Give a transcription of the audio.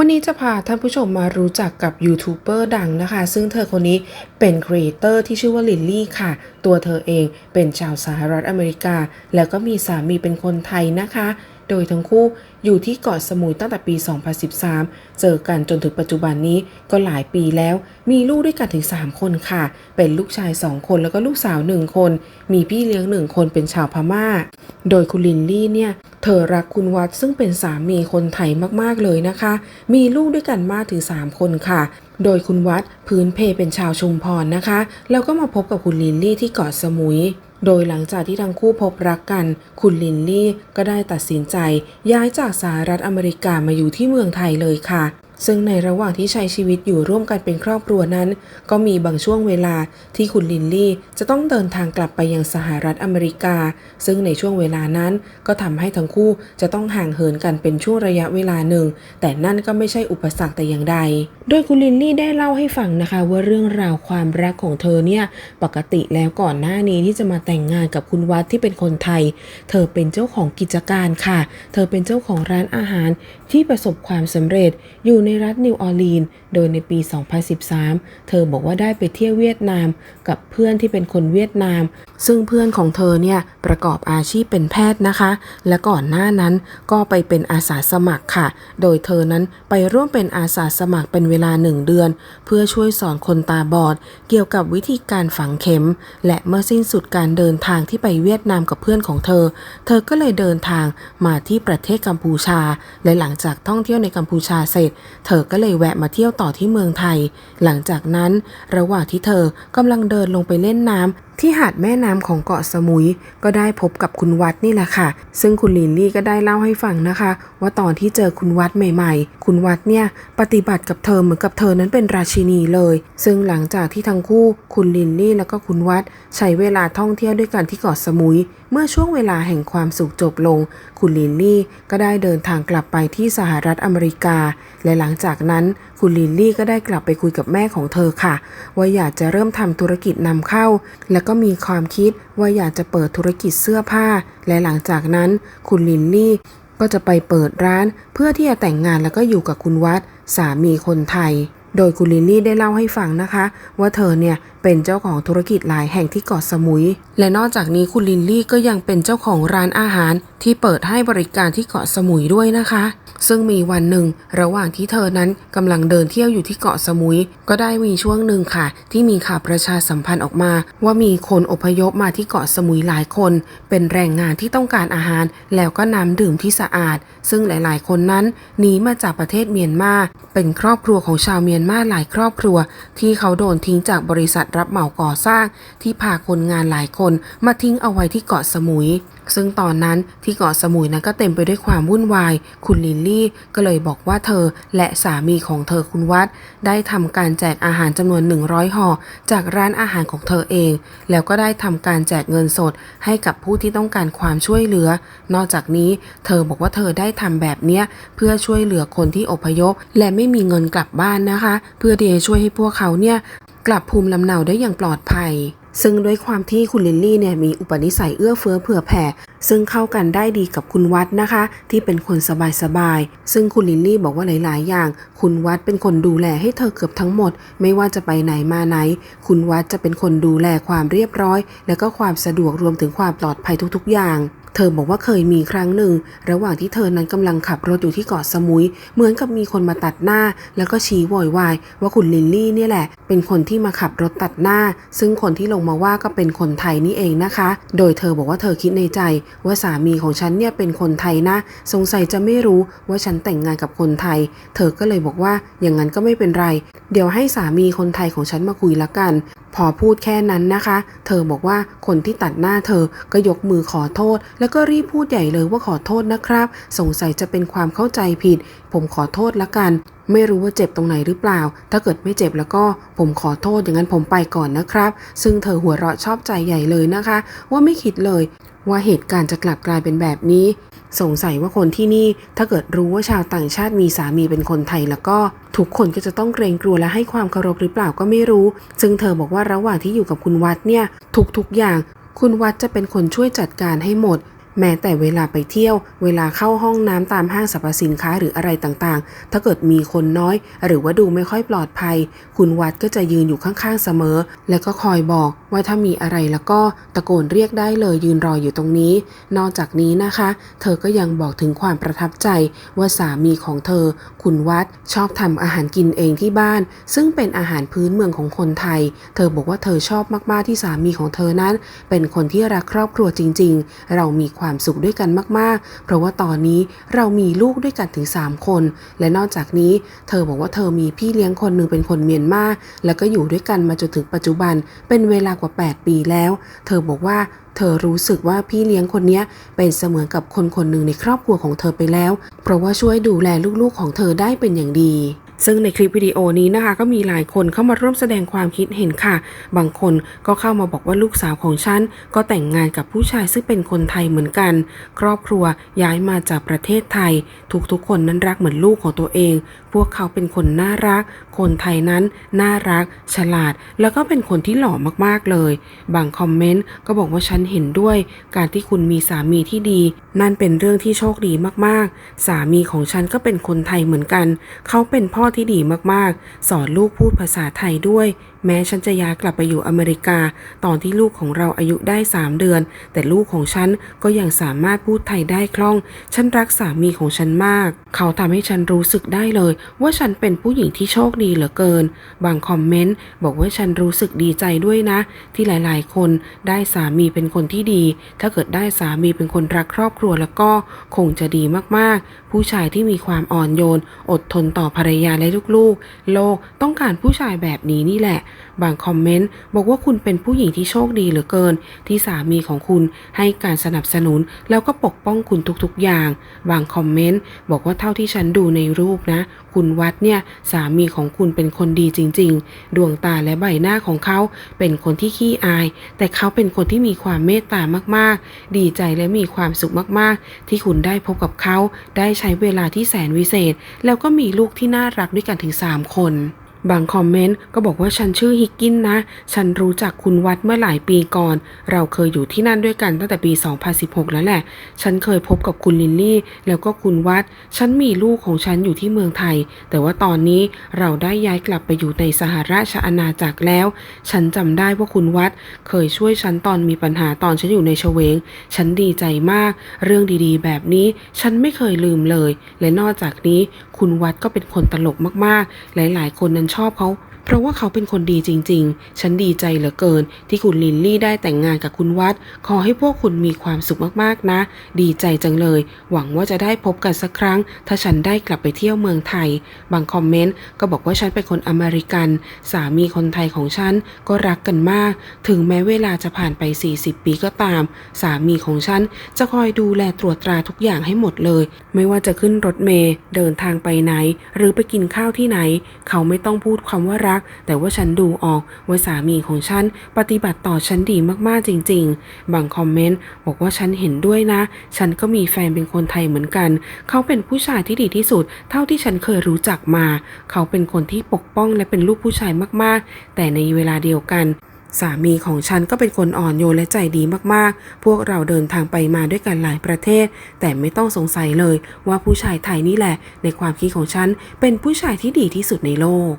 วันนี้จะพาท่านผู้ชมมารู้จักกับยูทูบเบอร์ดังนะคะ ซึ่งเธอคนนี้เป็นครีเอเตอร์ที่ชื่อว่าลิลลี่ค่ะ ตัวเธอเองเป็นชาวสหรัฐอเมริกา แล้วก็มีสามีเป็นคนไทยนะคะ โดยทั้งคู่อยู่ที่เกาะสมุยตั้งแต่ปี 2013 เจอกันจนถึงปัจจุบันนี้ก็หลายปีแล้ว มีลูกด้วยกันถึง 3 คนค่ะ เป็นลูกชาย 2 คนแล้วก็ลูกสาว 1 คน มีพี่เลี้ยง 1 คนเป็นชาวพม่า โดยคุณลินลี่เนี่ย เธอรักคุณวัดซึ่งเป็นสามีคนไทยมากๆเลยนะคะ มีลูกด้วยกันมากถึง 3 คนค่ะโดยคุณวัดพื้นเพเป็นชาวชุมพรนะคะ แล้วก็มาพบกับคุณลินลี่ที่เกาะสมุย โดยหลังจากที่ทั้งคู่พบรักกัน คุณลินลี่ก็ได้ตัดสินใจย้ายจากสหรัฐอเมริกามาอยู่ที่เมืองไทยเลยค่ะ ซึ่งในระหว่างที่ใช้ชีวิตอยู่ร่วมกันเป็นครอบครัวนั้น ก็มีบางช่วงเวลาที่คุณลินลี่จะต้องเดินทางกลับไปยังสหรัฐอเมริกา ซึ่งในช่วงเวลานั้นก็ทำให้ทั้งคู่จะต้องห่างเหินกันเป็นช่วงระยะเวลาหนึ่ง แต่นั่นก็ไม่ใช่อุปสรรคแต่อย่างใด โดยคุณลินลี่ได้เล่าให้ฟังนะคะว่าเรื่องราวความรักของเธอเนี่ยปกติแล้วก่อนหน้านี้ที่จะมาแต่งงานกับคุณวัดที่เป็นคนไทย เธอเป็นเจ้าของกิจการค่ะ เธอเป็นเจ้าของร้านอาหารที่ประสบความสำเร็จอยู่ในรัฐนิวออร์ลีน โดยในปี 2013 เธอบอกว่าได้ไปเที่ยวเวียดนาม กับเพื่อนที่เป็นคนเวียดนาม ซึ่งเพื่อนของเธอเนี่ยประกอบอาชีพเป็นแพทย์นะคะ และก่อนหน้านั้นก็ไปเป็นอาสาสมัครค่ะ โดยเธอนั้นไปร่วมเป็นอาสาสมัครเป็นเวลาหนึ่งเดือน เพื่อช่วยสอนคนตาบอด เกี่ยวกับวิธีการฝังเข็ม และเมื่อสิ้นสุดการเดินทางที่ไปเวียดนามกับเพื่อนของเธอ เธอก็เลยเดินทางมาที่ประเทศกัมพูชา และหลังจากท่องเที่ยวในกัมพูชาเสร็จเธอก็เลยแวะมาเที่ยวต่อที่เมืองไทย หลังจากนั้นระหว่างที่เธอกำลังเดินลงไปเล่นน้ำ ที่หาดแม่น้ำของเกาะสมุย ก็ได้พบกับคุณวัดนี่แหละค่ะ ซึ่งคุณลินลี่ก็ได้เล่าให้ฟังนะคะ ว่าตอนที่เจอคุณวัดใหม่ ๆ คุณวัดเนี่ยปฏิบัติกับเธอเหมือนกับเธอนั้นเป็นราชินีเลย ซึ่งหลังจากที่ทั้งคู่คุณลินลี่แล้วก็คุณวัด ใช้เวลาท่องเที่ยวด้วยกันที่เกาะสมุย เมื่อช่วงเวลาแห่งความสุขจบลง คุณลินลี่ก็ได้เดินทางกลับไปที่สหรัฐอเมริกา และหลังจากนั้นคุณลินลี่ก็ได้กลับไปคุยกับแม่ของเธอค่ะ ว่าอยากจะเริ่มทำธุรกิจนำเข้า และก็มีความคิดว่าอยากจะเปิดธุรกิจเสื้อผ้า และหลังจากนั้น คุณลินลี่ก็จะไปเปิดร้าน เพื่อที่จะแต่งงานแล้วก็อยู่กับคุณวัดสามีคนไทย โดยคุณลิลลี่ได้เล่าให้ฟังนะคะ ว่าเธอเนี่ยเป็นเจ้าของธุรกิจหลายแห่งที่เกาะสมุย และนอกจากนี้คุณลิลลี่ก็ยังเป็นเจ้าของร้านอาหารที่เปิดให้บริการที่เกาะสมุยด้วยนะคะ ซึ่งมีวันหนึ่ง ระหว่างที่เธอนั้นกำลังเดินเที่ยวอยู่ที่เกาะสมุย ก็ได้มีช่วงหนึ่งค่ะ ที่มีข่าวประชาสัมพันธ์ออกมา ว่ามีคนอพยพมาที่เกาะสมุยหลายคน เป็นแรงงานที่ต้องการอาหาร แล้วก็น้ำดื่มที่สะอาด ซึ่งหลาย ๆ คนนั้นหนีมาจากประเทศเมียนมา เป็นครอบครัวของชาวเมียนมาหลายครอบครัว ที่เขาโดนทิ้งจากบริษัทรับเหมาก่อสร้าง ที่พาคนงานหลายคนมาทิ้งเอาไว้ที่เกาะสมุย ซึ่งตอนนั้นที่เกาะสมุยนั้นก็เต็มไปด้วยความวุ่นวาย คุณลิลลี่ก็เลยบอกว่าเธอและสามีของเธอคุณวัด ได้ทำการแจกอาหารจำนวน 100ห่อจากร้านอาหารของเธอเอง แล้วก็ได้ทำการแจกเงินสด ให้กับผู้ที่ต้องการความช่วยเหลือ นอกจากนี้เธอบอกว่าเธอได้ทำแบบเนี้ยเพื่อช่วยเหลือคนที่อพยพ และไม่มีเงินกลับบ้านนะคะ เพื่อที่จะช่วยให้พวกเขาเนี่ย กลับภูมิลำเนาได้อย่างปลอดภัย ซึ่งด้วยความที่คุณลิลลี่เนี่ยมีอุปนิสัยเอื้อเฟื้อเผื่อแผ่ ซึ่งเข้ากันได้ดีกับคุณวัดนะคะ ที่เป็นคนสบายๆ ซึ่งคุณลิลลี่บอกว่าหลายๆ อย่าง คุณวัดเป็นคนดูแลให้เธอเกือบทั้งหมด ไม่ว่าจะไปไหนมาไหน คุณวัดจะเป็นคนดูแลความเรียบร้อย และก็ความสะดวกรวมถึงความปลอดภัยทุกๆ อย่างเธอบอกว่าเคยมีครั้งหนึ่ง ระหว่างที่เธอนั้นกำลังขับรถอยู่ที่เกาะสมุย เหมือนกับมีคนมาตัดหน้า แล้วก็ชี้โวยวายว่าคุณลิลลี่เนี่ยแหละ เป็นคนที่มาขับรถตัดหน้า ซึ่งคนที่ลงมาว่าก็เป็นคนไทยนี่เองนะคะ โดยเธอบอกว่าเธอคิดในใจ ว่าสามีของฉันเนี่ยเป็นคนไทยนะ สงสัยจะไม่รู้ว่าฉันแต่งงานกับคนไทย เธอก็เลยบอกว่าอย่างนั้นก็ไม่เป็นไร เดี๋ยวให้สามีคนไทยของฉันมาคุยละกันพอพูดแค่นั้นนะคะ เธอบอกว่าคนที่ตัดหน้าเธอก็ยกมือขอโทษ แล้วก็รีบพูดใหญ่เลยว่าขอโทษนะครับ สงสัยจะเป็นความเข้าใจผิด ผมขอโทษละกัน ไม่รู้ว่าเจ็บตรงไหนหรือเปล่า ถ้าเกิดไม่เจ็บแล้วก็ผมขอโทษอย่างนั้นผมไปก่อนนะครับ ซึ่งเธอหัวเราะชอบใจใหญ่เลยนะคะ ว่าไม่คิดเลยว่าเหตุการณ์จะกลับกลายเป็นแบบนี้ สงสัยว่าคนที่นี่ถ้าเกิดรู้ว่าชาวต่างชาติมีสามีเป็นคนไทยแล้วก็ทุกคนก็จะต้องเกรงกลัวและให้ความเคารพหรือเปล่าก็ไม่รู้ ซึ่งเธอบอกว่าระหว่างที่อยู่กับคุณวัดเนี่ยทุกๆอย่าง คุณวัดจะเป็นคนช่วยจัดการให้หมด แม้แต่เวลาไปเที่ยว เวลาเข้าห้องน้ำตามห้างสรรพสินค้าหรืออะไรต่างๆ ถ้าเกิดมีคนน้อย หรือว่าดูไม่ค่อยปลอดภัย คุณวัดก็จะยืนอยู่ข้างๆเสมอ แล้วก็คอยบอกว่าถ้ามีอะไรแล้วก็ตะโกนเรียกได้เลยยืนรออยู่ตรงนี้ นอกจากนี้นะคะ เธอก็ยังบอกถึงความประทับใจว่าสามีของเธอ คุณวัดชอบทำอาหารกินเองที่บ้าน ซึ่งเป็นอาหารพื้นเมืองของคนไทย เธอบอกว่าเธอชอบมากๆที่สามีของเธอนั้น เป็นคนที่รักครอบครัวจริง ๆ เรามีความสุขด้วยกันมากๆ เพราะว่าตอนนี้เรามีลูกด้วยกันถึง 3 คน และนอกจากนี้ เธอบอกว่าเธอมีพี่เลี้ยงคนหนึ่งเป็นคนเมียนมาแล้วก็อยู่ด้วยกันมาจนถึงปัจจุบันเป็นเวลากว่า 8 ปีแล้ว เธอบอกว่าเธอรู้สึกว่าพี่เลี้ยงคนนี้เป็นเสมือนกับคนคนหนึ่งในครอบครัวของเธอไปแล้ว เพราะว่าช่วยดูแลลูกๆของเธอได้เป็นอย่างดี ซึ่งในคลิปวิดีโอนี้นะคะ ก็มีหลายคนเข้ามาร่วมแสดงความคิดเห็นค่ะ บางคนก็เข้ามาบอกว่าลูกสาวของฉัน ก็แต่งงานกับผู้ชายซึ่งเป็นคนไทยเหมือนกัน ครอบครัวย้ายมาจากประเทศไทย ทุกๆคนนั้นรักเหมือนลูกของตัวเอง พวกเขาเป็นคนน่ารัก คนไทยนั้นน่ารัก ฉลาด แล้วก็เป็นคนที่หล่อมากๆเลย บางคอมเมนต์ก็บอกว่าฉันเห็นด้วย การที่คุณมีสามีที่ดี นั่นเป็นเรื่องที่โชคดีมากๆ สามีของฉันก็เป็นคนไทยเหมือนกัน เขาเป็นพ่อที่ดีมากๆ สอนลูกพูดภาษาไทยด้วยแม้ฉันจะย้ายกลับไปอยู่อเมริกา ตอนที่ลูกของเราอายุได้ 3 เดือน แต่ลูกของฉันก็ยังสามารถพูดไทยได้คล่อง ฉันรักสามีของฉันมาก เขาทำให้ฉันรู้สึกได้เลย ว่าฉันเป็นผู้หญิงที่โชคดีเหลือเกิน บางคอมเมนต์บอกว่าฉันรู้สึกดีใจด้วยนะ ที่หลายๆ คนได้สามีเป็นคนที่ดี ถ้าเกิดได้สามีเป็นคนรักครอบครัวแล้วก็คงจะดีมากๆ ผู้ชายที่มีความอ่อนโยน อดทนต่อภรรยาและลูกๆ โลกต้องการผู้ชายแบบนี้นี่แหละบางคอมเมนต์บอกว่าคุณเป็นผู้หญิงที่โชคดีเหลือเกิน ที่สามีของคุณให้การสนับสนุน แล้วก็ปกป้องคุณทุกๆอย่าง บางคอมเมนต์บอกว่าเท่าที่ฉันดูในรูปนะ คุณวัดเนี่ยสามีของคุณเป็นคนดีจริง ๆ ดวงตาและใบหน้าของเขาเป็นคนที่ขี้อาย แต่เขาเป็นคนที่มีความเมตตามากๆ ดีใจและมีความสุขมากๆ ที่คุณได้พบกับเขาได้ใช้เวลาที่แสนวิเศษ แล้วก็มีลูกที่น่ารักด้วยกันถึง 3 คน บางคอมเมนต์ก็บอกว่าฉันชื่อฮิกกินนะ ฉันรู้จักคุณวัดเมื่อหลายปีก่อน เราเคยอยู่ที่นั่นด้วยกันตั้งแต่ปี 2016 แล้วแหละ ฉันเคยพบกับคุณลินลี่ แล้วก็คุณวัด ฉันมีลูกของฉันอยู่ที่เมืองไทย แต่ว่าตอนนี้เราได้ย้ายกลับไปอยู่ในสหราชอาณาจักรแล้ว ฉันจำได้ว่าคุณวัด เคยช่วยฉันตอนมีปัญหาตอนฉันอยู่ในเฉวง ฉันดีใจมาก เรื่องดีๆ แบบนี้ฉันไม่เคยลืมเลย และนอกจากนี้ คุณวัดก็เป็นคนตลกมากๆ หลาย ๆ คนนั้นชอบ เพราะว่าเขาเป็นคนดีจริง ๆ ฉันดีใจเหลือเกิน ที่คุณลินลี่ได้แต่งงานกับคุณวัด ขอให้พวกคุณมีความสุขมากๆนะ ดีใจจังเลย หวังว่าจะได้พบกันสักครั้ง ถ้าฉันได้กลับไปเที่ยวเมืองไทย บางคอมเมนต์ก็บอกว่าฉันเป็นคนอเมริกัน สามีคนไทยของฉันก็รักกันมาก ถึงแม้เวลาจะผ่านไป 40 ปีก็ตาม สามีของฉันจะคอยดูแลตรวจตราทุกอย่างให้หมดเลย ไม่ว่าจะขึ้นรถเมล์เดินทางไปไหน หรือไปกินข้าวที่ไหน เขาไม่ต้องพูดคำว่ารักก แต่ว่าฉันดูออกว่าสามีของฉันปฏิบัติต่อฉันดีมากๆจริง ๆ บางคอมเมนต์บอกว่าฉันเห็นด้วยนะ ฉันก็มีแฟนเป็นคนไทยเหมือนกัน เขาเป็นผู้ชายที่ดีที่สุด เท่าที่ฉันเคยรู้จักมา เขาเป็นคนที่ปกป้องและเป็นลูกผู้ชายมากๆ แต่ในเวลาเดียวกันสามีของฉันก็เป็นคนอ่อนโยนและใจดีมากๆ พวกเราเดินทางไปมาด้วยกันหลายประเทศ แต่ไม่ต้องสงสัยเลยว่าผู้ชายไทยนี่แหละ ในความคิดของฉันเป็นผู้ชายที่ดีที่สุดในโลก